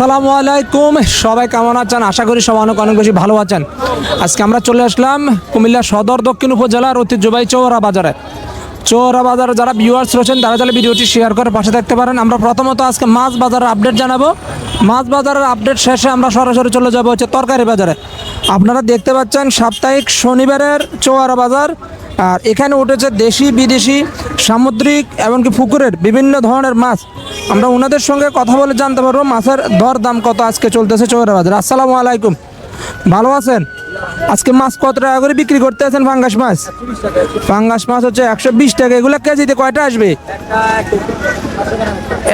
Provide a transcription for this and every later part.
আসসালামু আলাইকুম। সবাই কেমন আছেন? আশা করি সবাই অনেক অনেক বেশি ভালো আছেন। আজকে আমরা চলে আসলাম কুমিল্লা সদর দক্ষিণ উপজেলার ঐতিহ্যবাহী চৌরা বাজারে। চৌরা বাজারে যারা ভিউয়ার্স রয়েছেন, তারা তাহলে ভিডিওটি শেয়ার করে পাশে থাকতে পারেন। আমরা প্রথমত আজকে মাছ বাজারের আপডেট জানাব। মাছ বাজারের আপডেট শেষে আমরা সরাসরি চলে যাব হচ্ছে তরকারি বাজারে। আপনারা দেখতে পাচ্ছেন সাপ্তাহিক শনিবারের চৌরা বাজার। আর এখানে উঠেছে দেশি, বিদেশি, সামুদ্রিক এমনকি পুকুরের বিভিন্ন ধরনের মাছ। আমরা ওনাদের সঙ্গে কথা বলে জানতে পারব মাছের দর দাম কত আজকে চলতেছে চৌরা বাজার। আসসালামু আলাইকুম। ভালো আছেন? আজকে মাছ কত টাকা করে বিক্রি করতে আছেন ফাঙ্গাস মাছ? ফাঙ্গাস মাছ হচ্ছে একশো বিশ টাকা। এগুলো কেজিতে কয়টা আসবে?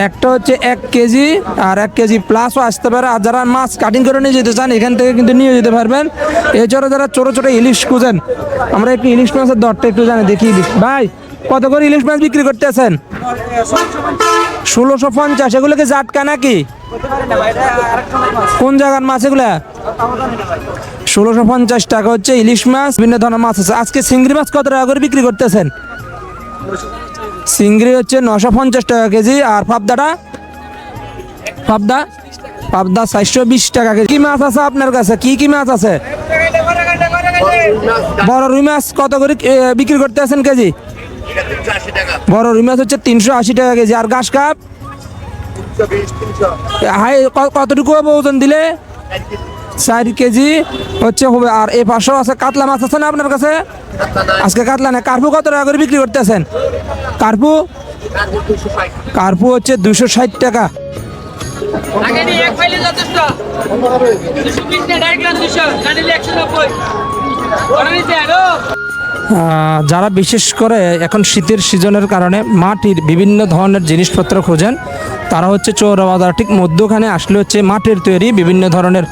একটা হচ্ছে এক কেজি আর এক কেজি প্লাসও আসতে পারে। আর যারা মাছ কাটিং করে নিয়ে যেতে চান, এখান থেকে কিন্তু নিয়ে যেতে পারবেন। এছাড়া যারা ছোটো ছোটো ইলিশ খুঁজেন, আমরা একটু ইলিশ মাছের দরটা একটু জানি দেখি ভাই, কত করে ইলিশ মাছ বিক্রি করতেছেন? ষোলোশো পঞ্চাশ, এগুলো কি জাটকা নাকি? কোন জায়গার মাছ এগুলা? ষোলোশো পঞ্চাশ টাকা হচ্ছে ইলিশ মাছ, বিভিন্ন ধরনের মাছ আছে। আজকে চিংড়ি মাছ কত টাকা করে বিক্রি করতেছেন? চিংড়ি হচ্ছে নশো পঞ্চাশ টাকা কেজি আর পাবদাটা, পাবদা পাবদা চারশো বিশ টাকা কেজি। কি মাছ আছে আপনার কাছে? কি কি মাছ আছে? বড় রুই মাছ কত করে বিক্রি করতে আছেন কেজি? বড় রুই মাছ হচ্ছে তিনশো আশি টাকা কেজি। আর ঘাস কাপ? হাই কতটুকু ওজন দিলে? চার কেজি হচ্ছে হবে, আর এ পাশেও আছে কাতলা মাছ আছে না আপনার কাছে? আজকে কাতলা না, কার্পু কত টাকা করে বিক্রি করতেছেন? কার্পু? কার্পু হচ্ছে দুশো ষাট টাকা। যথেষ্ট। যারা বিশেষ করে এখন শীতের সিজনের কারণে মাটির বিভিন্ন ধরনের জিনিসপত্র খোঁজেন, তারা হচ্ছে চৌরা বাজার ঠিক মধ্যখানে আসলে হচ্ছে মাটির তৈরি বিভিন্ন ধরনের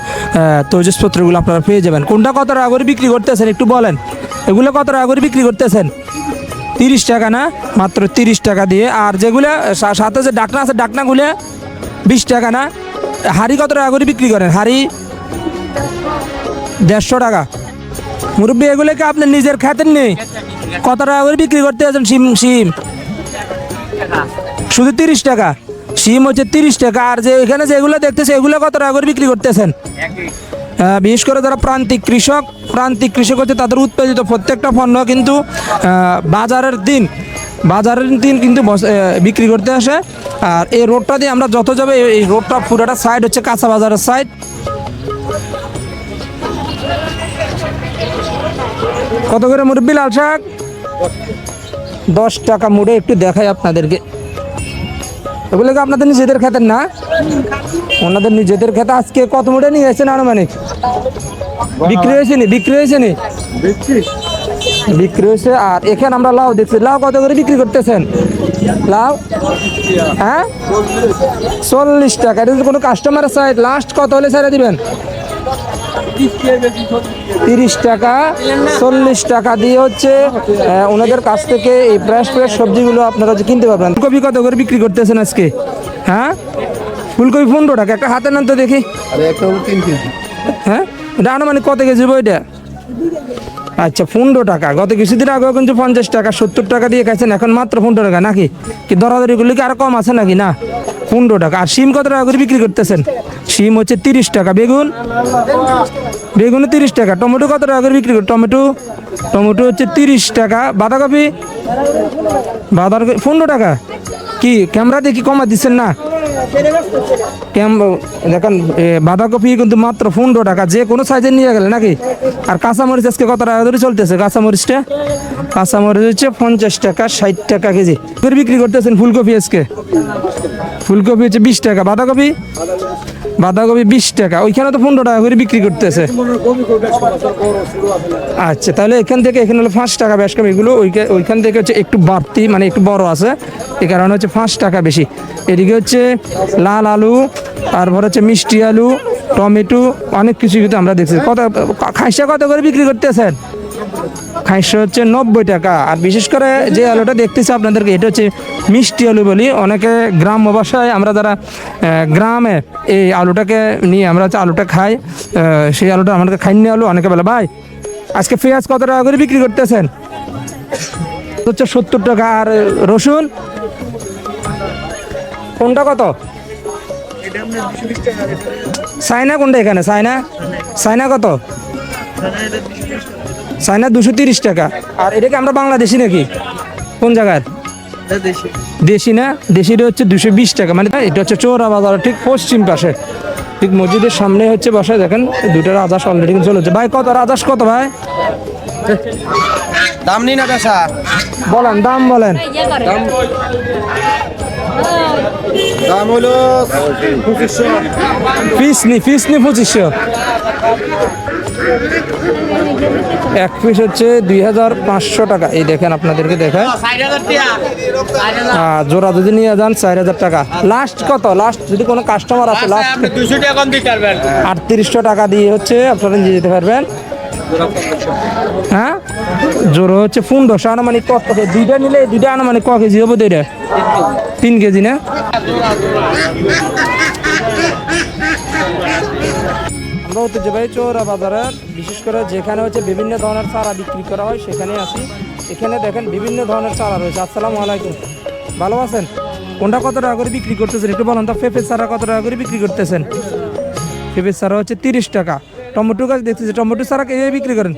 তৈজসপত্রগুলো আপনারা পেয়ে যাবেন। কোনটা কত টাকা করে বিক্রি করতেছেন একটু বলেন? এগুলো কত টাকা করে বিক্রি করতেছেন? তিরিশ টাকা না? মাত্র তিরিশ টাকা দিয়ে। আর যেগুলো সাথে যে ডাকনা আছে, ডাকনাগুলো বিশ টাকা না? হাড়ি কত টাকা করে বিক্রি করেন? হাড়ি দেড়শো টাকা। মুরব্বী, এগুলোকে আপনি নিজের খাতেন নেই। কত টাকা করে বিক্রি করতে আছেন সিম সিম? শুধু তিরিশ টাকা। সিম হচ্ছে তিরিশ টাকা। আর যে এখানে যেগুলো দেখতেছে, এগুলো কত টাকা করে বিক্রি করতেছেন? বিশেষ করে যারা প্রান্তিক কৃষক প্রান্তিক কৃষক হচ্ছে তাদের উৎপাদিত প্রত্যেকটা পণ্য কিন্তু বাজারের দিন বাজারের দিন কিন্তু বিক্রি করতে আসে। আর এই রোডটা দিয়ে আমরা যত যাবে, এই রোডটা পুরোটা সাইড হচ্ছে কাঁচা বাজারের সাইড কত করে মুরব্বী লাল শাক? দশ টাকা মুড়ে একটু দেখাই আপনাদেরকে। এগুলো কি আপনাদের নিজেদের খেতেন না? ওনাদের নিজেদের খেতে আজকে কত মুড়ে নিয়ে এসেছেন আনুমানিক? বিক্রি হয়েছে নি? বিক্রি হয়েছে নি? বিক্রি। হয়েছে আর এখানে আমরা লাউ দেখছি। লাউ কত করে বিক্রি করতেছেন? লাউ? হ্যাঁ? চল্লিশ টাকা। এটা যদি কোনো কাস্টমার সাইড লাস্ট কত হলে ছেড়ে দিবেন? তিরিশ টাকা চল্লিশ টাকা দিয়ে হচ্ছে ওনাদের কাছ থেকে এই ফ্রেশ ফ্রেশ সবজিগুলো আপনারা হচ্ছে কিনতে পারবেন। কপি কত করে বিক্রি করতেছেন আজকে? হ্যাঁ? ফুলকপি পনেরো টাকা একটা হাতে নেন তো দেখি। হ্যাঁ? এটা আনুমানিক কত কেজি বইটা আচ্ছা পনেরো টাকা। গত কিছুদিন আগে কিন্তু পঞ্চাশ টাকা সত্তর টাকা দিয়ে খাইছেন এখন মাত্র পনেরো টাকা নাকি? কি দরাদরিগুলি কি আরও কম আছে নাকি? না? পনেরো টাকা। আর শিম কত টাকা করে বিক্রি করতেছেন? শিম হচ্ছে তিরিশ টাকা। বেগুন? বেগুন তিরিশ টাকা। টমেটো কত টাকা করে বিক্রি কর টমেটো? টমেটো হচ্ছে তিরিশ টাকা। বাঁধাকপি? বাঁধাকপি পনেরো টাকা। কি, ক্যামেরা দিয়ে কি কমা দিচ্ছেন না? দেখেন বাঁধাকপি কিন্তু মাত্র পনেরো টাকা, যে কোনো সাইজে নিয়ে গেলে নাকি? আর কাঁচামরিচ আজকে কত টাকা ধরে চলতেছে কাঁচামরিচটা? কাঁচামরিচ হচ্ছে পঞ্চাশ টাকা, ষাট টাকা কেজি। করে বিক্রি করতেছেন ফুলকপি আজকে। ফুলকপি হচ্ছে বিশ টাকা। বাঁধাকপি? বাঁধাকপি বিশ টাকা। ওইখানে তো পনেরো টাকা করে বিক্রি করতেছে। আচ্ছা তাহলে এখান থেকে এখানে হলো পাঁচ টাকা বেশ কম। এগুলো ওইখা- ওইখান থেকে হচ্ছে একটু বাড়তি মানে একটু বড় আছে। এই কারণে হচ্ছে পাঁচ টাকা বেশি। এদিকে হচ্ছে লাল আলু, তারপর হচ্ছে মিষ্টি আলু, টমেটো, অনেক কিছু কিন্তু আমরা দেখছি। কত খাইসা কত করে বিক্রি করতেছেন? খাইশো হচ্ছে নব্বই টাকা। আর বিশেষ করে যে আলুটা দেখতেছি আপনাদেরকে, এটা হচ্ছে মিষ্টি আলু বলি। অনেকে গ্রাম্য ভাষায় আমরা যারা গ্রামে এই আলুটাকে নিয়ে আমরা হচ্ছে আলুটা খাই সেই আলুটা আমাদেরকে খাইনি আলু। অনেকে বলে, ভাই, আজকে পেঁয়াজ কত টাকা করে বিক্রি করতেছেন? হচ্ছে সত্তর টাকা। আর রসুন? কোনটা কত? সাইনা কোনটা এখানে? সাইনা? সাইনা কত? সাইনা দুশো তিরিশ টাকা। আর এটা কি আমরা বাংলাদেশি নাকি? কোন জায়গার? দেশি। না? দেশিটা হচ্ছে দুশো বিশ টাকা। মানে এটা হচ্ছে চৌরা বাজার ঠিক পশ্চিম পাশে। ঠিক মসজিদের সামনে হচ্ছে বসে দেখেন দুটো রাজাস অলরেডি চলে হচ্ছে ভাই কত? রাজাস কত ভাই? দাম নি না পেশা বলেন দাম বলেন। দাম হলো পঁচিশশো পিস নি পিস নি পঁচিশশো। এক পিস হচ্ছে দুই হাজার পাঁচশো টাকা। এই দেখেন আপনাদেরকে দেখায়। জোড়া যদি নিয়ে যান চার হাজার টাকা। লাস্ট কত? লাস্ট যদি কোনো কাস্টমার আছে লাস্ট আপনি দুশো টাকা দিতে পারবেন। আটত্রিশশো টাকা দিয়ে হচ্ছে আপনারা নিয়ে যেতে পারবেন। হ্যাঁ? জোড়ো হচ্ছে ফুন দশ আনুমানিক কত? দুইটা নিলে দুইটা আনুমানিক ক কেজি হবে? দুইটা? তিন কেজি না? ঐতিহ্যবাহী চৌরা বাজারে বিশেষ করে যেখানে হচ্ছে বিভিন্ন ধরনের চারা বিক্রি করা হয় সেখানে আসি এখানে দেখেন বিভিন্ন ধরনের চারা রয়েছে। আসসালামু আলাইকুম। ভালো আছেন? কোনটা কত টাকা করে বিক্রি করতেছেন? একটু বলুন তো পেঁপে চারা কত টাকা করে বিক্রি করতেছেন? পেঁপে চারা হচ্ছে তিরিশ টাকা। টমেটো গাছ দেখতেছি, টমেটো চারা কে বিক্রি করেন?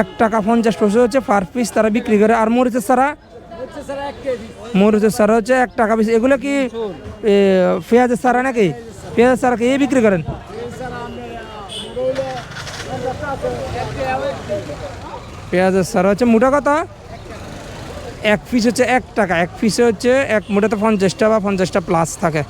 এক টাকা পঞ্চাশ পয়সা হচ্ছে পার পিস তারা বিক্রি করে। আর মরিচের চারা? মরিচের চারা হচ্ছে এক টাকা পিস এগুলো কি পেঁয়াজের চারা নাকি? পেঁয়াজের চারা কে বিক্রি করেন? পেঁয়াজের চারা হচ্ছে মোটা কথা? এক পিস হচ্ছে এক টাকা, এক পিসে হচ্ছে এক, মোটাতে পঞ্চাশটা বা পঞ্চাশটা প্লাস থাকে।